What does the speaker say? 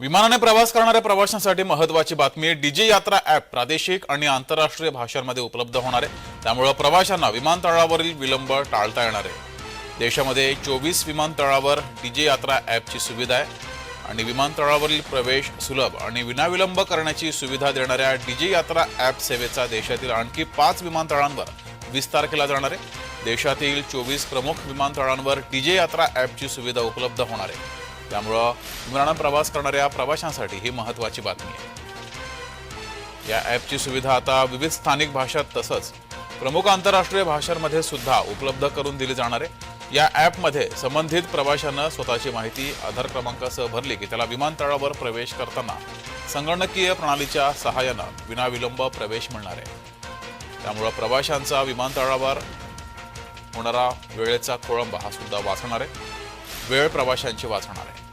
विमानाने प्रवास करणाऱ्या प्रवाशांसाठी महत्वाची बातमी डीजे यात्रा ॲप प्रादेशिक आणि आंतरराष्ट्रीय भाषांमध्ये उपलब्ध होणार आहे. त्यामुळं प्रवाशांना विमानतळावरील विलंब टाळता येणार आहे. देशामध्ये चोवीस विमानतळावर डीजे यात्रा ॲपची सुविधा आहे. आणि विमानतळावरील प्रवेश सुलभ आणि विनाविलंब करण्याची सुविधा देणाऱ्या डीजे यात्रा ॲप सेवेचा देशातील आणखी पाच विमानतळांवर विस्तार केला जाणार आहे. देशातील चोवीस प्रमुख विमानतळांवर डीजे यात्रा ॲपची सुविधा उपलब्ध होणार आहे. त्यामुळं विमानानं प्रवास करणाऱ्या प्रवाशांसाठी ही महत्त्वाची बातमी आहे. या ॲपची सुविधा आता विविध स्थानिक भाषात तसंच प्रमुख आंतरराष्ट्रीय भाषांमध्ये सुद्धा उपलब्ध करून दिली जाणार आहे. या ॲपमध्ये संबंधित प्रवाशानं स्वतःची माहिती आधार क्रमांकासह भरली की त्याला विमानतळावर प्रवेश करताना संगणकीय प्रणालीच्या सहाय्यानं विनाविलंब प्रवेश मिळणार आहे. त्यामुळं प्रवाशांचा विमानतळावर होणारा वेळेचा खोळंबा हा सुद्धा वाचणार आहे. वेळ प्रवाशांची वाचणार आहे.